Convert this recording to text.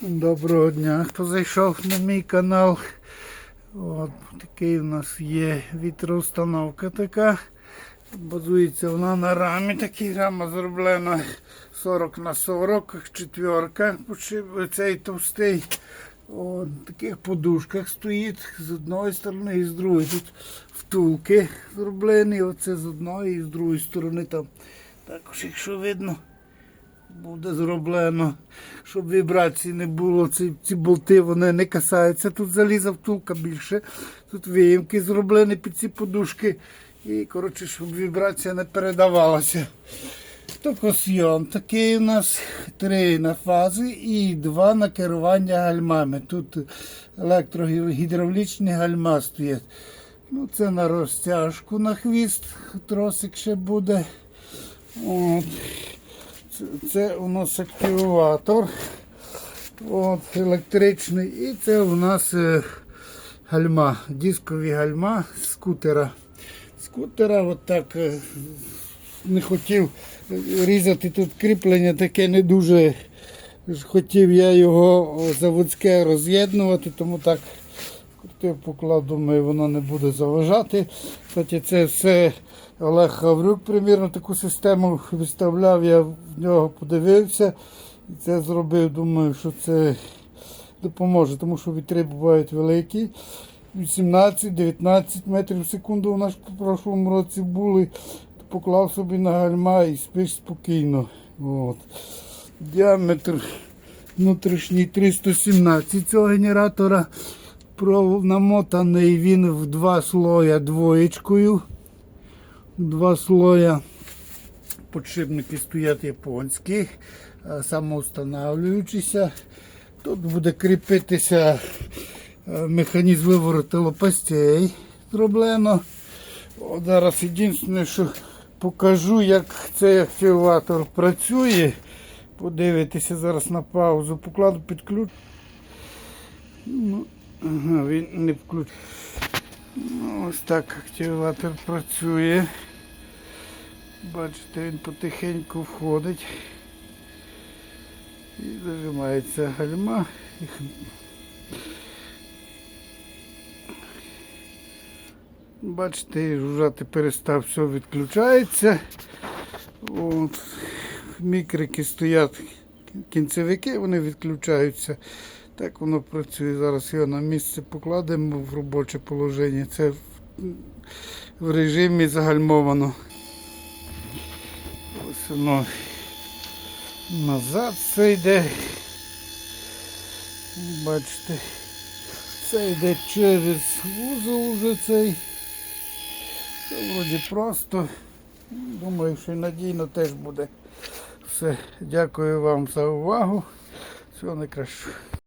Доброго дня, хто зайшов на мій канал. От, такий у нас є вітроустановка така. Базується вона на рамі. Такий рама зроблена 40 на 40, четверка, цей товстий. От, таких подушках стоїть з одної сторони і з другої. Тут втулки зроблені. Оце з одної і з другої сторони там. Також, якщо видно буде зроблено, щоб вібрацій не було. Ці, ці болти вони не касаються. Тут заліза втулка більше. Тут виїмки зроблені під ці подушки. І, коротше, щоб вібрація не передавалася. Токосйом такий у нас три на фази і два на керування гальмами. Тут електрогідравлічні гальма стоять. Ну, це на розтяжку на хвіст, тросик ще буде. От. Це, у нас активатор от, електричний. І це у нас е, гальма, дискові гальма скутера. Скутера от так е, не хотів різати тут кріплення, таке не дуже хотів я його заводське роз'єднувати, тому так крутив поклав, думаю, воно не буде заважати. Кстати, це все Олег Гаврюк, примірно таку систему виставляв, я в нього подивився і це зробив. Думаю, що це допоможе, тому що вітри бувають великі. 18-19 метрів в секунду у нас в прошлому році були. Поклав собі на гальма і спиш спокійно. От. Діаметр внутрішній 317 цього генератора. Намотаний він в два слоя двоєчкою. Два слоя. Подшипники стоять японські, е, самоустанавлюючіся. Тут буде кріпитися е, механізм вивороту лопастей зроблено. О, зараз єдине, що покажу, як цей активатор працює. Подивитися зараз на паузу, покладу під ключ. Ну, він не включ. Ось так активатор працює. Бачите, він потихеньку входить. І зажимається гальма. Бачите, жужжати перестав, все відключається. От. Мікрики стоять кінцевики, вони відключаються. Так воно працює. Зараз його на місце покладемо в робоче положення. Це в, режимі загальмовано. Ось воно назад все йде. Бачите. Це йде через вузол вже цей. Це вроді просто. Думаю, що і надійно теж буде. Все. Дякую вам за увагу. Всього найкращого.